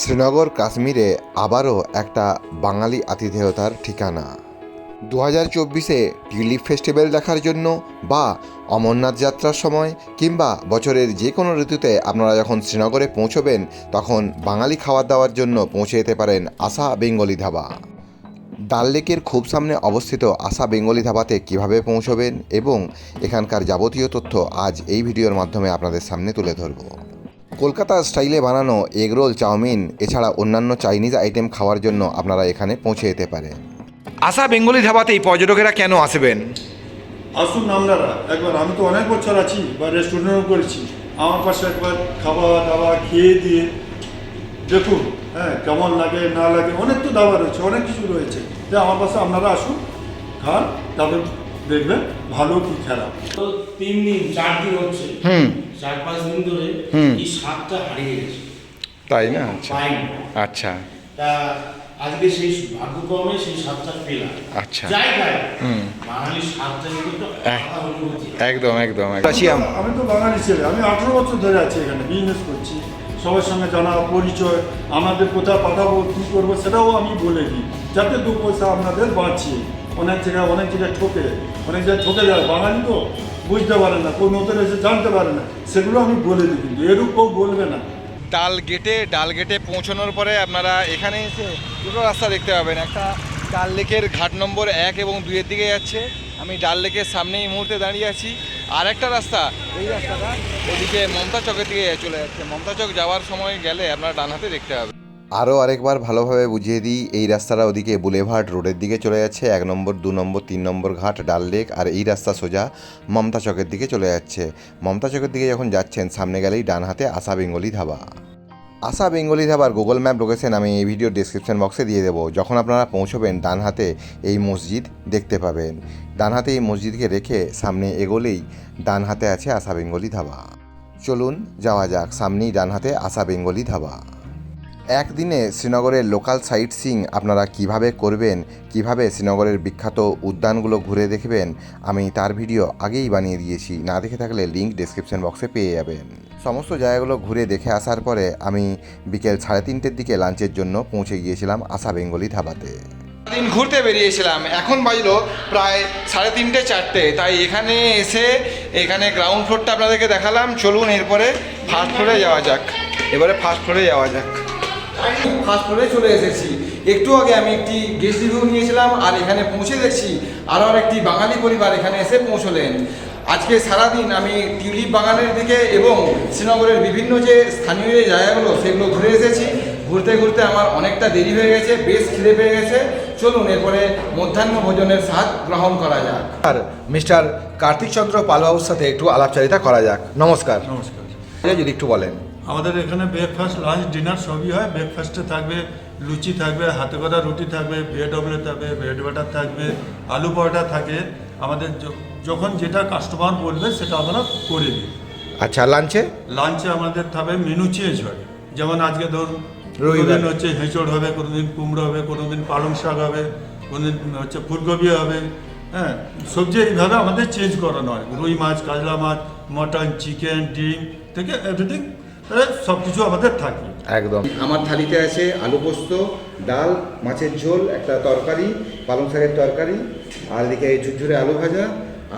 শ্রীনগর, কাশ্মীরে আবারও একটা বাঙালি আতিথেয়তার ঠিকানা। দু হাজার চব্বিশে টিউলিপ ফেস্টিভ্যাল দেখার জন্য বা অমরনাথ যাত্রার সময় কিংবা বছরের যে কোনো ঋতুতে আপনারা যখন শ্রীনগরে পৌঁছবেন, তখন বাঙালি খাবার দাওয়ার জন্য পৌঁছে যেতে পারেন আশা বেঙ্গলি ধাবা। ডাল লেকের খুব সামনে অবস্থিত আশা বেঙ্গলি ধাবাতে কীভাবে পৌঁছবেন এবং এখানকার যাবতীয় তথ্য আজ এই ভিডিওর মাধ্যমে আপনাদের সামনে তুলে ধরব। কলকাতা স্টাইলে বানানো এগরোল চাউমিন এছাড়া অন্যান্য চাইনিজ আইটেম খাওয়ার জন্য আপনারা এখানে পৌঁছে যেতে পারেন। আসা বেঙ্গলি ধাবাতে এই পর্যটকেরা কেন আসবেন? আসুন আপনারা একবার আমি তো অনেক বছর আছি বা রেস্টুরেন্টও করেছি। আমার পাশে একবার খাওয়া দাওয়া খেয়ে দিয়ে দেখুন হ্যাঁ কেমন লাগে না লাগে অনেক তো দাওয়া রয়েছে অনেক কিছু রয়েছে। যে আমার পাশে আপনারা আসুন খান তারপর দেখবেন ভালো কি খারাপ। তো তিন দিন চার দিন হচ্ছে। হুম। চার পাঁচ দিন ধরে হুম। এই স্বাদটা হারিয়ে গেছে। তাই না? আচ্ছা। আচ্ছা। তা আজকে সেই ভাগ্যক্রমে সেই স্বাদটা পেলাম। আচ্ছা। যাই খাই। হুম। বাঙালির স্বাদটা কিন্তু একদম একদম আমি তো বাঙালি ছেলে। আমি আঠেরো বছর ধরে আছি এখানে বিজনেস করছি। সবার সঙ্গে জানা পরিচয় আমাদের কোথায় পাঠাবো কী করব সেটাও আমি বলে দিই যাতে দু পয়সা আপনাদের বাঁচিয়ে। অনেক জায়গায় অনেক জায়গায় ঠকে অনেক জায়গায় ঠকে যায় বাঙালি তো বুঝতে পারে না, কোন নতুন এসে জানতে পারে না। সেগুলো আমি বলে দিই, কিন্তু এরূপ কেউ বলবে না। ডাল গেটে ডাল গেটে পৌঁছানোর পরে আপনারা এখানে এসে দুটো রাস্তা দেখতে পাবেন। একটা ডাল লেকের ঘাট নম্বর এক এবং দুইয়ের দিকে যাচ্ছে। আমি ডাল লেকের সামনে এই মুহূর্তে দাঁড়িয়ে আছি। আর একটা রাস্তা, এই রাস্তাটা ওদিকে মমতা চকের দিকে চলে যাচ্ছে। মমতা চক যাওয়ার সময় গেলে আপনারা ডান হাতে দেখতে পাবেন। আরও আরেকবার ভালোভাবে বুঝিয়ে দিই, এই রাস্তাটা ওদিকে বুলেভার্ড রোডের দিকে চলে যাচ্ছে, এক নম্বর, দু নম্বর, তিন নম্বর ঘাট, ডাল লেক, আর এই রাস্তা সোজা মমতা চকের দিকে চলে যাচ্ছে। মমতা চকের দিকে যখন যাচ্ছেন, সামনে গেলেই ডান হাতে আশা বেঙ্গলি ধাবা। আশা বেঙ্গলি ধাবার গুগল ম্যাপ লোকেশন আমি এই ভিডিও ডিসক্রিপশন বক্সে দিয়ে দেবো। যখন আপনারা পৌঁছবেন, ডান হাতে এই মসজিদ দেখতে পাবেন। ডান হাতে এই মসজিদকে রেখে সামনে এগোলেই ডান হাতে আছে আশা বেঙ্গলি ধাবা। চলুন, যাওয়া যাক। সামনেই ডান হাতে আশা বেঙ্গলি ধাবা। একদিনে শ্রীনগরের লোকাল সাইট সিং আপনারা কীভাবে করবেন, কীভাবে শ্রীনগরের বিখ্যাত উদ্যানগুলো ঘুরে দেখবেন, আমি তার ভিডিও আগেই বানিয়ে দিয়েছি। না দেখে থাকলে লিঙ্ক ডিসক্রিপশন বক্সে পেয়ে যাবেন। সমস্ত জায়গাগুলো ঘুরে দেখে আসার পরে আমি বিকেল সাড়ে তিনটের দিকে লাঞ্চের জন্য পৌঁছে গিয়েছিলাম আশা বেঙ্গলি ধাবাতে। দিন ঘুরতে বেরিয়েছিলাম। এখন বাজলো প্রায় সাড়ে তিনটে চারটে। তাই এখানে এসে এখানে গ্রাউন্ড ফ্লোরটা আপনাদেরকে দেখালাম। চলুন এরপরে ফার্স্ট ফ্লোরে যাওয়া যাক। এবারে ফার্স্ট ফ্লোরে যাওয়া যাক। ফার্স্ট ফ্লোরে চলে এসেছি। একটু আগে আমি একটি গেস্ট রিভিউ নিয়েছিলাম আর এখানে পৌঁছে দেখছি আরও একটি বাঙালি পরিবার এখানে এসে পৌঁছলেন। আজকে সারাদিন আমি টিউলিপ বাগানের দিকে এবং শ্রীনগরের বিভিন্ন যে স্থানীয় যে জায়গাগুলো সেগুলো ঘুরে এসেছি। ঘুরতে ঘুরতে আমার অনেকটা দেরি হয়ে গেছে বেশ খিদে পেয়ে গেছে। চলুন এরপরে মধ্যাহ্ন ভোজনের স্বাদ গ্রহণ করা যাক। আর মিস্টার কার্তিক চন্দ্র পালবাবুর সাথে একটু আলাপচারিতা করা যাক। নমস্কার। নমস্কার। যদি একটু বলেন। আমাদের এখানে ব্রেকফাস্ট লাঞ্চ ডিনার সবই হয়। ব্রেকফাস্টে থাকবে লুচি থাকবে হাতে করা রুটি থাকবে ব্রেড অমলেট থাকবে ব্রেড বাটার থাকবে আলু পরোটা থাকে। আমাদের যখন যেটা কাস্টমার বলবে সেটা আমরা করে দিই। আচ্ছা লাঞ্চে লাঞ্চে আমাদের থাকবে মেনু চেঞ্জ হয়। যেমন আজকে ধরুন রবিবার। হচ্ছে হেঁচড় হবে কোনোদিন কুমড়ো হবে কোনোদিন পালং শাক হবে কোনোদিন হচ্ছে ফুলকপি হবে। হ্যাঁ সবজি এইভাবে আমাদের চেঞ্জ করানো হয়। রুই মাছ কাজলা মাছ মটন চিকেন ডিম থেকে এভরিথিং সব কিছু আমাদের থাকে। একদম। আমার থালিতে আছে আলু পোস্ত ডাল মাছের ঝোল একটা তরকারি পালং শাকের তরকারি আর এদিকে ঝুরঝুরে আলু ভাজা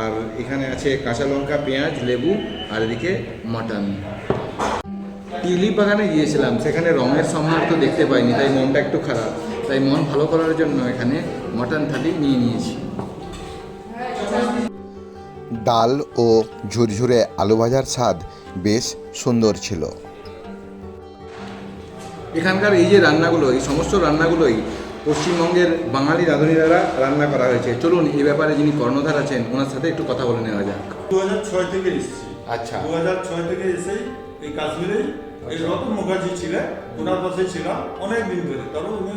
আর এখানে আছে কাঁচা লঙ্কা পেঁয়াজ লেবু আর এদিকে মাটন। টিউলিপ বাগানে গিয়েছিলাম সেখানে রঙের সম্ভার তো দেখতে পাইনি তাই মনটা একটু খারাপ। তাই মন ভালো করার জন্য এখানে মাটন থালি নিয়ে নিয়েছি। ডাল ও ঝুরঝুরে আলু ভাজার স্বাদ বেশ সুন্দর ছিল। এখানকার এই যে রান্নাগুলো এই সমস্ত রান্নাগুলোই পশ্চিমবঙ্গের বাঙালি রাঁধুনি দ্বারা রান্না করা হয়েছে। চলুন এই ব্যাপারে যিনি কর্ণধার আছেন ওনার সাথে একটু কথা বলে নেওয়া যাক। দু হাজার ছয় থেকে এসেছি। আচ্ছা। দু হাজার ছয় থেকে এসেই এই কাশ্মীরেই এই রতন মুখার্জি ছিলেন ওনার পাশে ছিলাম অনেক দিন ধরে। তবে উনি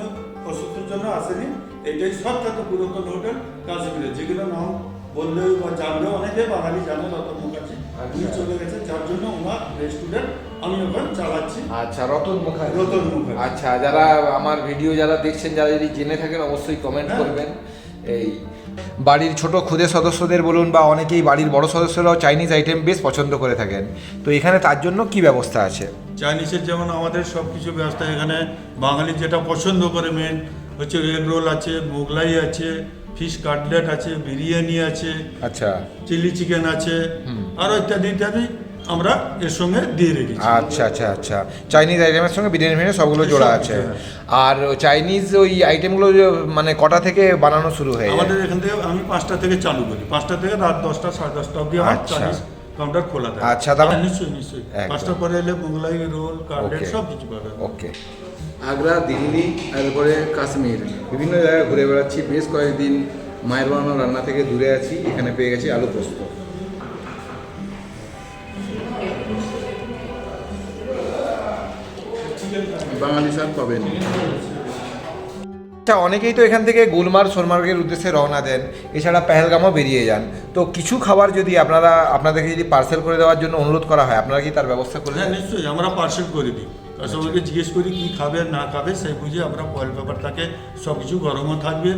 অসুস্থের জন্য আসেনি। এটাই সবচেয়ে পুরাতন হোটেল কাশ্মীরে যেগুলো নাম বললেও বা জানলেও অনেকে বাঙালি জানে রতন মুখার্জি উনি চলে গেছে যার জন্য ওনার রেস্টুরেন্ট আমি ওখানে চালাচ্ছি। আচ্ছা রতন মুখার্জি। রতন মুখার্জি। আচ্ছা যারা আমার ভিডিও যারা দেখছেন যারা যদি জেনে থাকেন অবশ্যই কমেন্ট হ্যাঁ। করবেন। এই বাড়ির ছোট ক্ষুদে সদস্যদের বলুন বা অনেকেই বাড়ির বড় সদস্যরাও চাইনিজ আইটেম বেশ পছন্দ করে থাকেন। তো এখানে তার জন্য কি ব্যবস্থা আছে? চাইনিজের যেমন আমাদের সব কিছু ব্যবস্থা এখানে বাঙালি যেটা পছন্দ করে মেন হচ্ছে এগ রোল আছে মোগলাই আছে ফিশ কাটলেট আছে বিরিয়ানি আছে আচ্ছা। চিলি চিকেন আছে আরও ইত্যাদি ইত্যাদি আমরা এর সঙ্গে দিয়ে রেখেছি। আচ্ছা আচ্ছা আচ্ছা। চাইনিজ আইটেমের সঙ্গে বিরিয়ানি ফিরিয়ানি সবগুলো জোড়া আছে। আর চাইনিজ ওই আইটেমগুলো মানে কটা থেকে বানানো শুরু হয় আমাদের এখান থেকে আমি পাঁচটা থেকে চালু করি। পাঁচটা থেকে রাত দশটা সাড়ে দশটা অবধি আচ্ছা। চাইনিজ কাউন্টার খোলা থাকে। আচ্ছা, হ্যাঁ, নিশ্চয়ই নিশ্চয়ই। পাঁচটা পরে এলে মোগলাই রোল কাটলেট সব কিছু পাবে ওকে। আগ্রা দিল্লি তারপরে কাশ্মীর। বিভিন্ন জায়গায় ঘুরে বেড়াচ্ছি। বেশ কয়েকদিন মায়ের বানানো রান্না থেকে দূরে আছি। এখানে পেয়ে গেছি আলু পোস্ত। বাঙালি স্বাদ পাবেন। আচ্ছা অনেকেই তো এখান থেকে গুলমার্গ সোনমার্গের উদ্দেশ্যে রওনা দেন। এছাড়া পেহেলগামও বেরিয়ে যান। তো কিছু খাবার যদি আপনারা আপনাদেরকে যদি পার্সেল করে দেওয়ার জন্য অনুরোধ করা হয় আপনারা কি তার ব্যবস্থা করে হ্যাঁ দেন নিশ্চয়ই। আমরা পার্সেল করে দিই। কাস্টমারকে জিজ্ঞেস করি কী খাবে না খাবে সেই বুঝে আমরা ফয়েল পেপার থাকে সব কিছু গরমও থাকবে।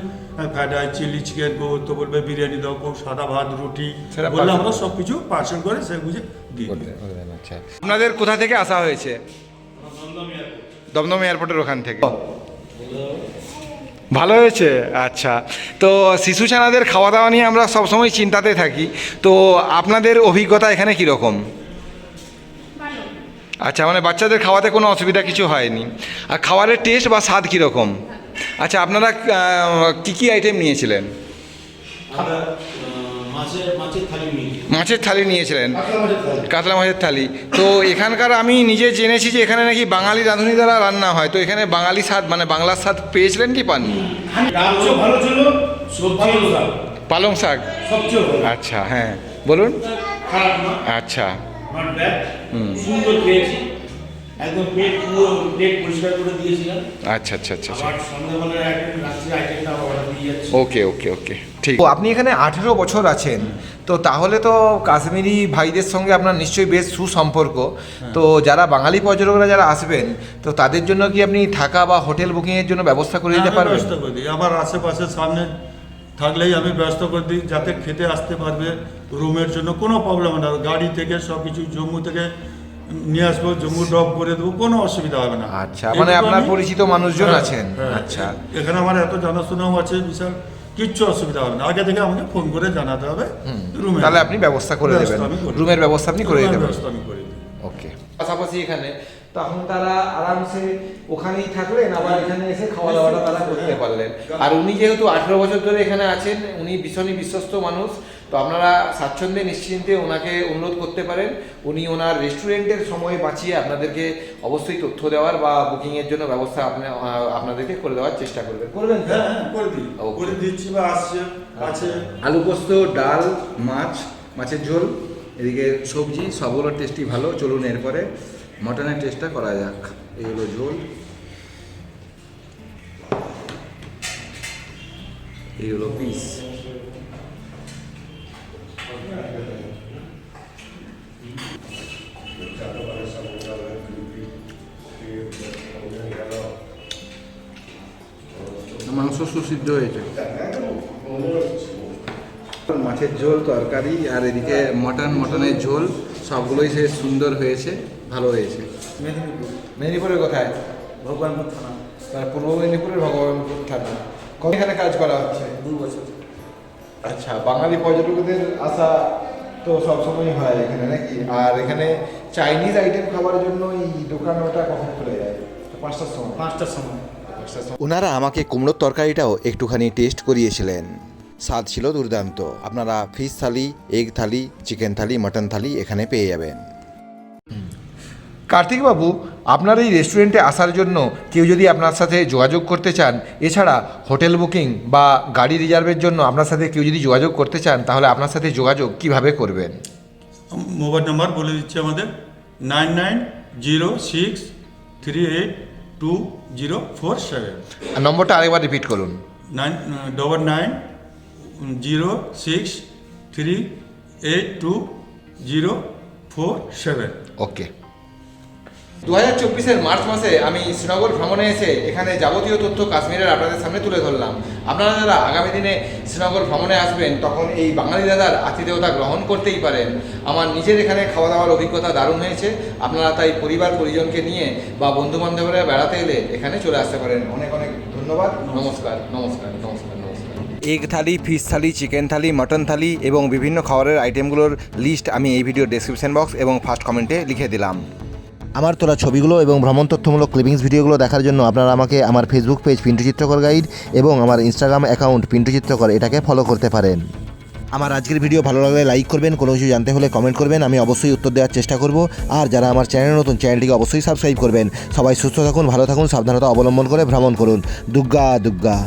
ফ্রাইড রাইস চিলি চিকেন কেউ তো বলবে বিরিয়ানি দাও কেউ সাদা ভাত রুটি বললে আমরা সব কিছু পার্সেল করে সেই বুঝে দিই। আচ্ছা। আপনাদের কোথা থেকে আসা হয়েছে? দমদম এয়ারপোর্টের ওখান থেকে। ভালো হয়েছে? আচ্ছা। তো শিশু ছানাদের খাওয়া দাওয়া নিয়ে আমরা সবসময় চিন্তাতে থাকি। তো আপনাদের অভিজ্ঞতা এখানে কীরকম? আচ্ছা মানে বাচ্চাদের খাওয়াতে কোনো অসুবিধা কিছু হয়নি। আর খাবারের টেস্ট বা স্বাদ কীরকম? আচ্ছা আপনারা কী কী আইটেম নিয়েছিলেন? মাছের থালি নিয়েছিলেন। কাতলা মাছের থালি। তো এখানকার আমি নিজে জেনেছি যে এখানে নাকি বাঙালি রাঁধুনি দ্বারা রান্না হয়। তো এখানে বাঙালি স্বাদ মানে বাংলার স্বাদ পেয়েছিলেন কি পাননি? পালং শাক? আচ্ছা হ্যাঁ বলুন। আচ্ছা। নট ব্যাড সুন্দর পেয়েছি একদম পেট পুরো প্লেট পরিষ্কার করে দিয়েছিলাম। আচ্ছা আচ্ছা আচ্ছা আচ্ছা। সন্ধ্যাবেলার আইটেম রাত্রির আইটেমটা অর্ডার দিয়ে ওকে ওকে ওকে ঠিক। আপনি এখানে আঠেরো বছর আছেন। তো তাহলে তো কাশ্মীরি ভাইদের সঙ্গে আপনার নিশ্চয়ই বেশ সুসম্পর্ক। তো যারা বাঙালি পর্যটকরা যারা আসবেন তো তাদের জন্য কি আপনি থাকা বা হোটেল বুকিংয়ের জন্য ব্যবস্থা করে দিতে পারবেন? আমার আশেপাশে সামনে থাকলেই আমি ব্যবস্থা করে দিই যাতে খেতে আসতে পারবে রুমের জন্য কোনো প্রবলেম না। গাড়ি থেকে সব কিছু জম্মু থেকে নিয়ে আসব জম্মু ড্রপ করে দেবো কোনো অসুবিধা হবে না। আচ্ছা মানে আপনার পরিচিত মানুষজন হ্যাঁ, আছেন। হ্যাঁ। আচ্ছা। এখানে আমার এত জানাশোনাও আছে বিশাল। কিচ্ছু অসুবিধা হবে না। আগে থেকে আমাকে ফোন করে জানাতে হবে রুমে। তাহলে আপনি ব্যবস্থা করে দেবেন। রুমের ব্যবস্থা আপনি করে দেবেন। ব্যবস্থা আমি করে দিই ওকে। পাশাপাশি এখানে তখন তারা আরামসে ওখানেই থাকলেন আবার এখানে এসে খাওয়া দাওয়াটা তারা করতে পারলেন। আর উনি যেহেতু আঠেরো বছর ধরে এখানে আছেন উনি ভীষণই বিশ্বস্ত মানুষ। তো আপনারা স্বাচ্ছন্দ্যে নিশ্চিন্তে ওনাকে অনুরোধ করতে পারেন। উনি ওনার রেস্টুরেন্টের সময় বাঁচিয়ে আপনাদেরকে অবশ্যই তথ্য দেওয়ার বা বুকিংয়ের জন্য ব্যবস্থা আপনি আপনাদেরকে করে দেওয়ার চেষ্টা করবেন। করবেন? হ্যাঁ হ্যাঁ করে দিই। করে দিচ্ছি বা আসছে আছে। আলু পোস্ত ডাল মাছ মাছের ঝোল এদিকে সবজি সবগুলোর টেস্টই ভালো। চলুন এরপরে। মটনের টেস্টটা করা যাক। এই হলো ঝোল। এই হলো পিস মাংস সুসিদ্ধ হয়েছে। মাছের ঝোল, তরকারি, আর এদিকে মটন, মটনের ঝোল, সবগুলোই সে সুন্দর হয়েছে। ভালো হয়েছে। মেদিনীপুর। মেদিনীপুরের কোথায়? ভগবানপুর থানা। মানে পূর্ব মেদিনীপুরের ভগবানপুর থানা। কবে এখানে কাজ করা হচ্ছে? দু বছর। আচ্ছা বাঙালি পর্যটকদের আসা তো সবসময় হয় এখানে নাকি? আর এখানে চাইনিজ আইটেম খাবার জন্য এই দোকান ওটা কখন খুলে যায়? পাঁচটার সময়। পাঁচটার সময়। ওনারা আমাকে কুমড়োর তরকারিটাও একটুখানি টেস্ট করিয়েছিলেন। স্বাদ ছিল দুর্দান্ত। আপনারা fish thali egg thali chicken thali mutton thali এখানে পেয়ে যাবেন। কার্তিকবাবু আপনার এই রেস্টুরেন্টে আসার জন্য কেউ যদি আপনার সাথে যোগাযোগ করতে চান এছাড়া হোটেল বুকিং বা গাড়ি রিজার্ভের জন্য আপনার সাথে কেউ যদি যোগাযোগ করতে চান তাহলে আপনার সাথে যোগাযোগ কীভাবে করবেন? মোবাইল নাম্বার বলে দিচ্ছি আমাদের nine nine zero six three eight two zero four seven. আর নম্বরটা আরেকবার রিপিট করুন। Nine double nine zero six three eight two zero four seven. Okay. দু হাজার চব্বিশের মার্চ মাসে আমি শ্রীনগর ভ্রমণে এসে এখানে যাবতীয় তথ্য কাশ্মীরের আপনাদের সামনে তুলে ধরলাম। আপনারা যারা আগামী দিনে শ্রীনগর ভ্রমণে আসবেন, তখন এই বাঙালি দাদার আতিথেয়তা গ্রহণ করতেই পারেন। আমার নিজের এখানে খাওয়া দাওয়ার অভিজ্ঞতা দারুণ হয়েছে। আপনারা তাই পরিবার, পরিজনকে নিয়ে বা বন্ধু বান্ধবরা বেড়াতে এলে এখানে চলে আসতে পারেন। অনেক অনেক ধন্যবাদ। নমস্কার নমস্কার নমস্কার নমস্কার। Egg thali, fish thali, chicken thali, mutton thali এবং বিভিন্ন খাবারের আইটেমগুলোর লিস্ট আমি এই ভিডিও ডেসক্রিপশন বক্স এবং ফার্স্ট কমেন্টে লিখে দিলাম। আমার তোলা ছবিগুলো এবং ভ্রমণ তথ্যমূলক ক্লিপিংস ভিডিওগুলো দেখার জন্য আপনারা আমাকে আমার ফেসবুক পেজ পিন্টু চিত্রকর গাইড এবং আমার ইনস্টাগ্রাম অ্যাকাউন্ট পিন্টু চিত্রকর এটাকে ফলো করতে পারেন। আমার আজকের ভিডিও ভালো লাগলে লাইক করবেন, কোনো কিছু জানতে হলে কমেন্ট করবেন, আমি অবশ্যই উত্তর দেওয়ার চেষ্টা করব। আর যারা আমার চ্যানেল নতুন চ্যানেলটিকে অবশ্যই সাবস্ক্রাইব করবেন। সবাই সুস্থ থাকুন, ভালো থাকুন, সাবধানতা অবলম্বন করে ভ্রমণ করুন। দুর্গা দুর্গা